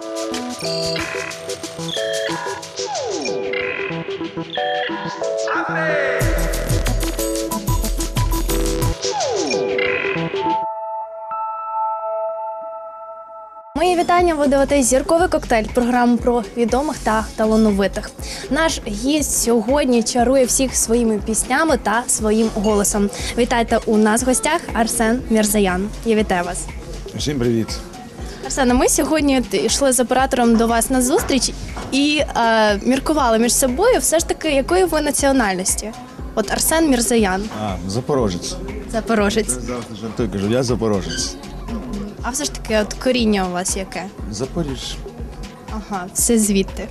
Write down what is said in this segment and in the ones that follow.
Мої вітання. Ви дивитесь зірковий коктейль, програму про відомих та талановитих. Наш гість сьогодні чарує всіх своїми піснями та своїм голосом. Вітайте у нас в гостях Арсен Мірзаян. Я вітаю вас. Всім привіт. Арсене, ми сьогодні йшли з оператором до вас на зустріч і е, міркували між собою, все ж таки, якої ви національності? От Арсен Мірзаян, А, запорожець. запорожець. Завжди жартую, кажу, я запорожець. А все ж таки, от коріння у вас яке? Запоріж. Ага, все звідти.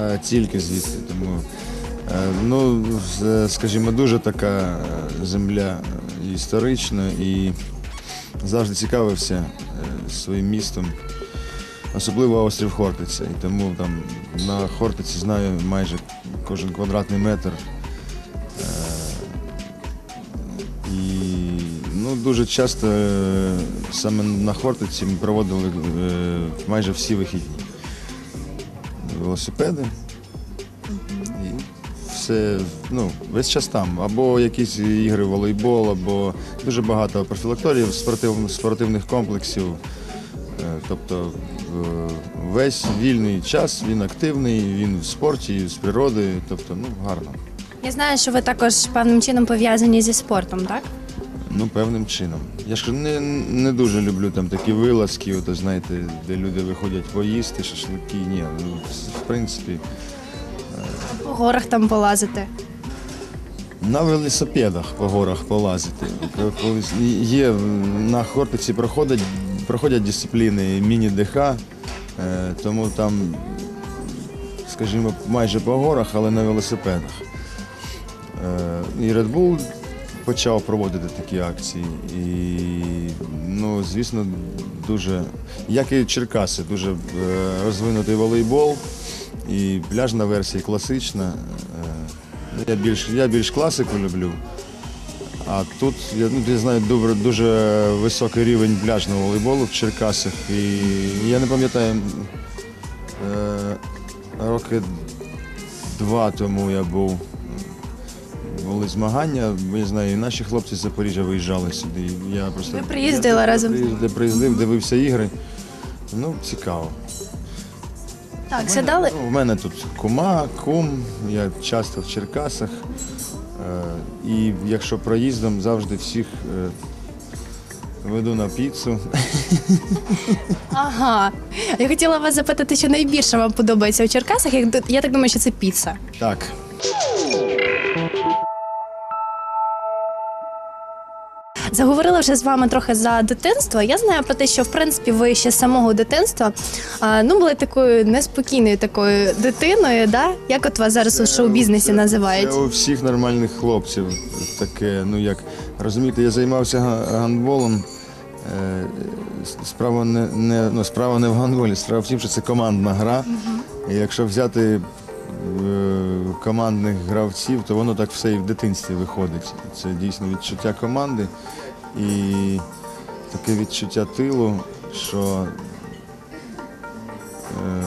Е, Тільки звідси. Тому, е, ну, скажімо, дуже така е, земля е, історична і завжди цікавився е, своїм містом. Особливо острів Хортиця. І тому там на Хортиці знаю майже кожен квадратний метр. Е, І ну, дуже часто е, саме на Хортиці ми проводили майже всі вихідні. Велосипеди. І все, ну, весь час там. Або якісь ігри в волейбол, або дуже багато профілакторіїв, спортив, спортивних комплексів. Е, Тобто весь вільний час він активний, він в спорті, з природи, тобто ну, гарно. Я знаю, що ви також певним чином пов'язані зі спортом, так? Ну, певним чином. Я ж не, не дуже люблю там такі вилазки, ото, знаєте, де люди виходять поїсти, шашлики. Ні, ну, в принципі, По горах там полазити. на велосипедах по горах полазити. Є на Хортиці проходять, проходять дисципліни міні-ДХ, е, тому там, скажімо, майже по горах, але на велосипедах. Е, І Red Bull почав проводити такі акції. І, ну, звісно, дуже, як і Черкаси, дуже е, розвинутий волейбол і пляжна версія, і класична. Е, Я більш, я більш класику люблю. А тут я, ну, я знаю дуже, дуже високий рівень пляжного волейболу в Черкасах. І я не пам'ятаю, е, роки два тому я був. Були змагання, я знаю, і наші хлопці з Запоріжжя виїжджали сюди. Я просто Ви приїздили я разом приїздив, приїздив, дивився ігри. Ну, цікаво. Так, сідали. Ну, У мене тут кума, кум, я часто в Черкасах. Е, І якщо проїздом, завжди всіх е, веду на піцу. Ага. Я хотіла вас запитати, що найбільше вам подобається у Черкасах. Я так думаю, що це піца. Так. Заговорила вже з вами трохи за дитинство. Я знаю про те, що в принципі ви ще з самого дитинства а, ну були такою неспокійною такою дитиною. Да? Як от вас зараз у шоу-бізнесі називають? Це у всіх нормальних хлопців таке, ну як розумієте, я займався гандболом. Е, Справа не, не, ну, справа не в гандболі, справа в тім, що це командна гра. І якщо взяти командних гравців, то воно так все і в дитинстві виходить. Це дійсно відчуття команди і таке відчуття тилу, що е,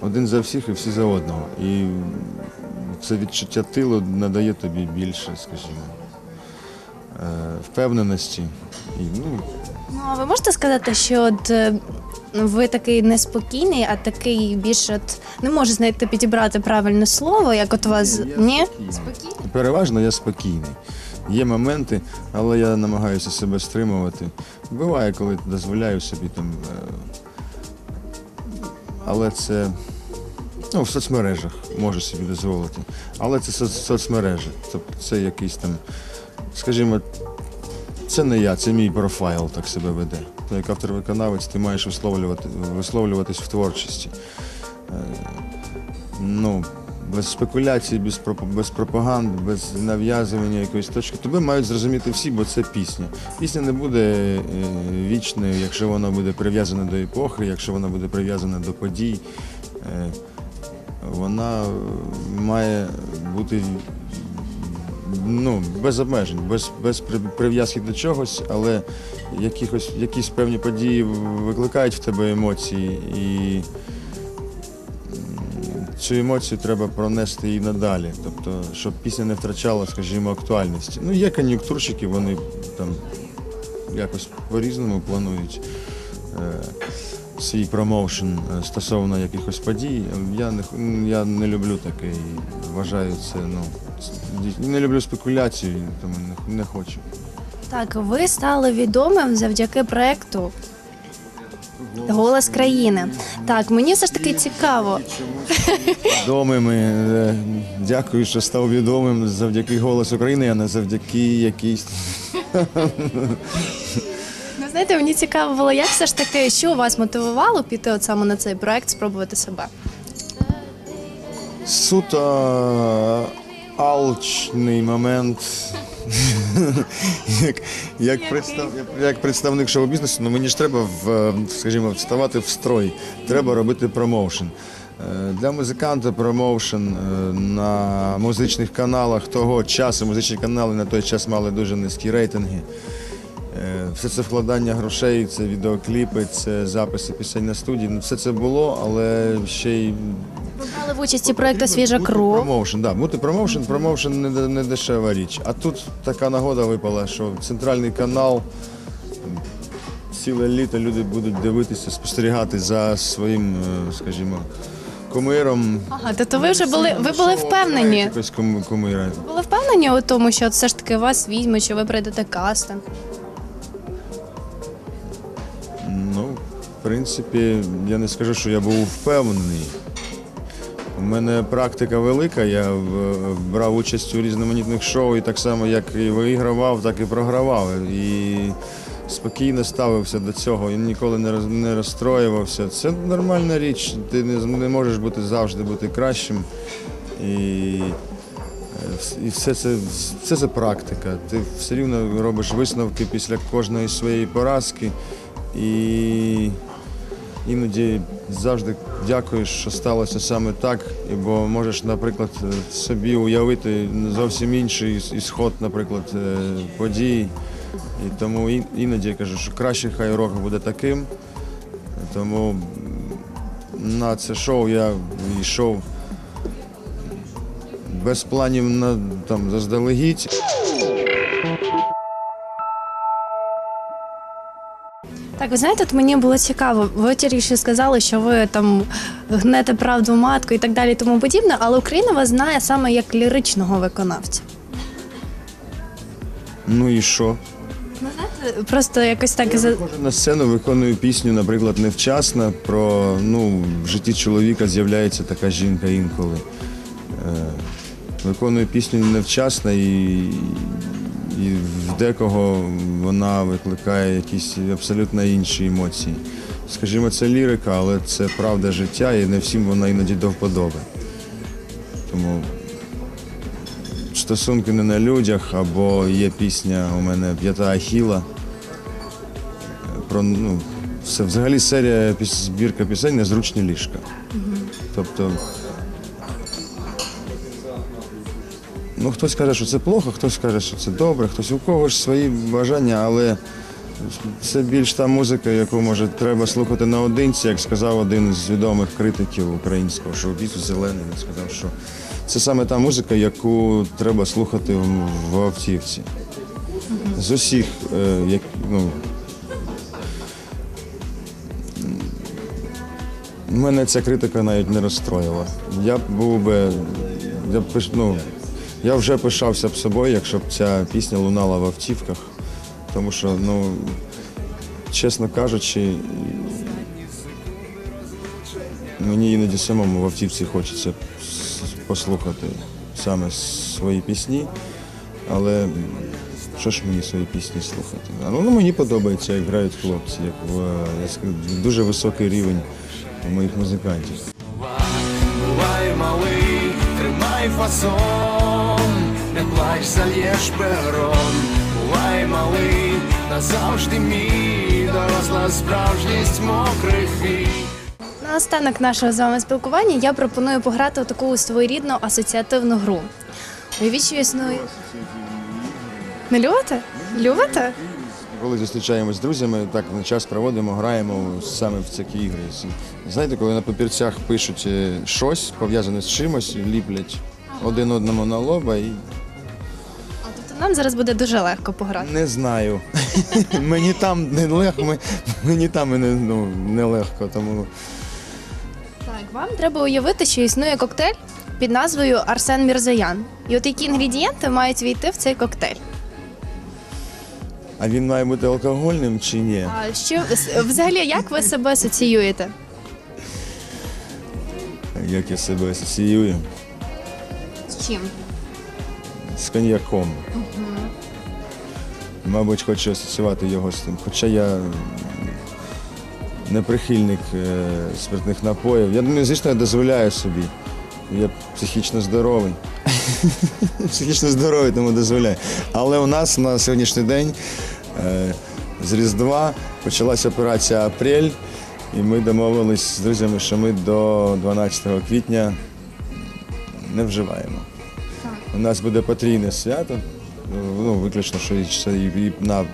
один за всіх і всі за одного. І це відчуття тилу надає тобі більше, скажімо, е, впевненості. І, ну, Ну а ви можете сказати, що от е, ви такий неспокійний, а такий більш от не можу знайти підібрати правильне слово, як от у вас Я ні? спокійний. Спокійний? Переважно я спокійний. Є моменти, але я намагаюся себе стримувати. Буває, коли дозволяю собі там. е, Але це ну, в соцмережах можу собі дозволити. Але це соц- соцмережі. Тобто це якийсь там, скажімо, це не я, це мій профайл так себе веде. То як автор-виконавець ти маєш висловлювати, висловлюватись в творчості. Е, ну, без спекуляцій, без, без пропаганди, без нав'язування якоїсь точки. Тебе мають зрозуміти всі, бо це пісня. Пісня не буде е, вічною, якщо вона буде прив'язана до епохи, якщо вона буде прив'язана до подій. Е, вона має бути ну, без обмежень, без, без прив'язки до чогось, але якихось, якісь певні події викликають в тебе емоції, і цю емоцію треба пронести і надалі. Тобто, щоб пісня не втрачала, скажімо, актуальності. Ну, є кон'юнктурщики, вони там якось по-різному планують. Свій промоушен е, стосовно якихось подій. Я не, я не люблю таке і вважаю це, ну, не люблю спекуляції, тому не, не хочу. Так, ви стали відомим завдяки проекту Голос країни. Так, мені все ж таки цікаво. Відомими, е, дякую, що став відомим завдяки «Голос України», а не завдяки якійсь. Знаєте, мені цікаво було, як все ж таки, що вас мотивувало піти от саме на цей проект, спробувати себе. Суто алчний момент. як, як, представ, як представник шоу-бізнесу, ну мені ж треба в, скажімо, вставати в строй. Треба робити промоушен. Е, Для музиканта промоушен е, на музичних каналах того часу, музичні канали на той час мали дуже низькі рейтинги. Е, Все це вкладання грошей, це відеокліпи, це записи пісень на студії. Ну, все це було, але ще й Ви брали в участі проекту Свіжа бути кров. Промоушен, да, бути промоушен, промоушен не, не дешева річ. А тут така нагода випала, що центральний канал, ціле літо люди будуть дивитися, спостерігати за своїм, е, скажімо, кумиром. Ага, тобто ви вже були, ви були Шоу впевнені. Якось кум- кумира. Були впевнені у тому, що все ж таки вас візьмуть, що ви прийдете кастинг. Принципі, я не скажу, що я був впевнений. У мене практика велика, я брав участь у різноманітних шоу і так само, як і вигравав, так і програвав. І спокійно ставився до цього і ніколи не, роз, не розстроювався. Це нормальна річ. Ти не, не можеш бути завжди бути кращим. І, е, і все, це, все це практика. Ти все рівно робиш висновки після кожної своєї поразки. І іноді завжди дякуєш, що сталося саме так, бо можеш, наприклад, е, собі уявити зовсім інший ісход, наприклад, е, подій. І тому іноді я кажу, що краще хай урок буде таким. Тому на це шоу я йшов без планів на там заздалегідь. Так, ви знаєте, от мені було цікаво. Ви тільки сказали, що ви там гнете правду матку і так далі, і тому подібне, але Україна вас знає саме як ліричного виконавця. Ну і що? Ну, знаєте, просто якось так за Виходжу на сцену, виконую пісню, наприклад, невчасно. Про ну, в житті чоловіка з'являється така жінка інколи. Е, виконую пісню невчасно і, і в декого вона викликає якісь абсолютно інші емоції. Скажімо, це лірика, але це правда життя, і не всім вона іноді до вподоби. Тому стосунки не на людях, або є пісня у мене П'ята Ахіла про ну, це взагалі серія збірка пісень незручні ліжка. Тобто. Ну, хтось каже, що це плохо, хтось каже, що це добре, хтось у когось свої бажання, але це більш та музика, яку може треба слухати наодинці, як сказав один з відомих критиків українського шоу-бізу Зелений. Він сказав, що це саме та музика, яку треба слухати в, в автівці. З усіх, е, як, ну, Мене ця критика навіть не розстроїла. Я б був би. Я, б ну, я вже пишався б собою, якщо б ця пісня лунала в автівках. Тому що, ну, чесно кажучи, мені іноді самому в автівці хочеться послухати саме свої пісні, але що ж мені свої пісні слухати? А, Ну, мені подобається, як грають хлопці, як в, я скажу, дуже високий рівень моїх музикантів. Бувай малий, тримай фасон, не плач, зальєш перон. Бувай малий, назавжди мій, доросла справжність мокрих вій. Наостанок нашого з вами спілкування я пропоную пограти у таку своєрідну асоціативну гру. Уявіть, що існує. Не любите? Любите? Коли зустрічаємось з друзями, так на час проводимо, граємо саме в такі ігри. Знаєте, коли на папірцях пишуть е, щось пов'язане з чимось, ліплять один одному на лоба і А тобто нам зараз буде дуже легко пограти. не знаю. мені там не легко, мені там і не, ну, не легко, тому Так, вам треба уявити, що існує коктейль під назвою Арсен Мірзаян. І от які інгредієнти мають війти в цей коктейль? а він має бути алкогольним чи ні? А що взагалі як ви себе асоціюєте? Як я себе асоціюю? З чим? З коньяком. Мабуть, хочу асоціювати його з тим. Хоча я не прихильник е, спиртних напоїв. Я думаю, звісно, я дозволяю собі. Я психічно здоровий. психічно здоровий, тому дозволяю. Але у нас на сьогоднішній день е, з Різдва почалася операція Апрель, і ми домовились з друзями, що ми до 12 квітня не вживаємо. У нас буде потрійне свято. Ну, виключно, що і- на е,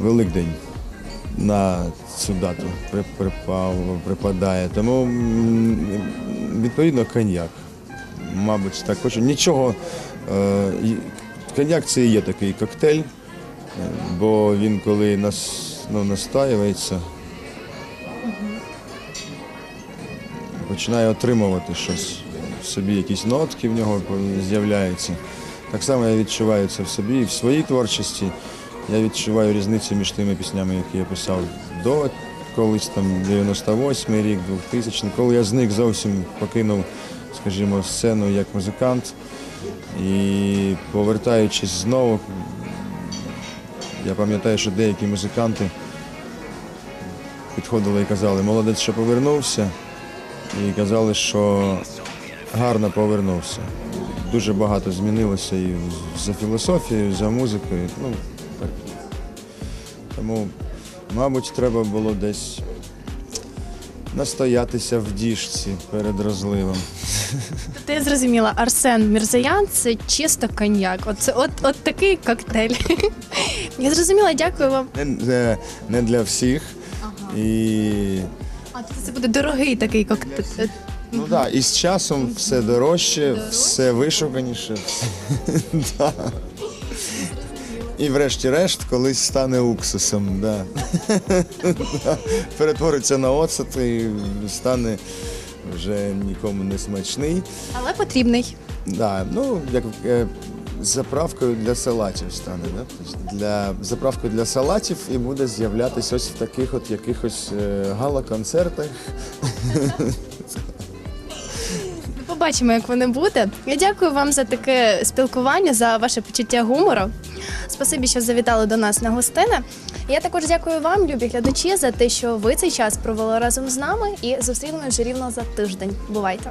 Великдень на цю дату припав, припадає. Тому відповідно коньяк. Мабуть, так хочу. Нічого. Е, коньяк це і є такий коктейль, е, бо він коли нас, ну, настаюється, починає отримувати щось в собі, якісь нотки в нього з'являються. Так само я відчуваю це в собі і в своїй творчості. Я відчуваю різницю між тими піснями, які я писав до колись там 98 рік, 2000 коли я зник зовсім покинув, скажімо, сцену як музикант. І повертаючись знову, я пам'ятаю, що деякі музиканти підходили і казали, молодець, що повернувся. І казали, що гарно повернувся. Дуже багато змінилося і за філософією, за музикою. Ну, так. Тому, мабуть, треба було десь настоятися в діжці перед розливом. Я зрозуміла, Арсен Мірзаян це чисто коньяк. От, це, от, от такий коктейль. Я зрозуміла, дякую вам. Не, не, не для всіх. І А тобто це буде дорогий такий коктейль. Ну так, да, і з часом все дорожче, все вишуканіше. Да. І врешті-решт колись стане уксусом. Да. Да. Перетвориться на оцет і стане вже нікому не смачний. Але потрібний. Да, ну, як е, заправкою для салатів стане. Да? Тобто Для заправкою для салатів і буде з'являтися ось в таких от якихось е, гала-концертах. Побачимо, як воно буде. Я дякую вам за таке спілкування, за ваше почуття гумору. Спасибі, що завітали до нас на гостини. Я також дякую вам, любі глядачі, за те, що ви цей час провели разом з нами і зустрінемося вже рівно за тиждень. Бувайте!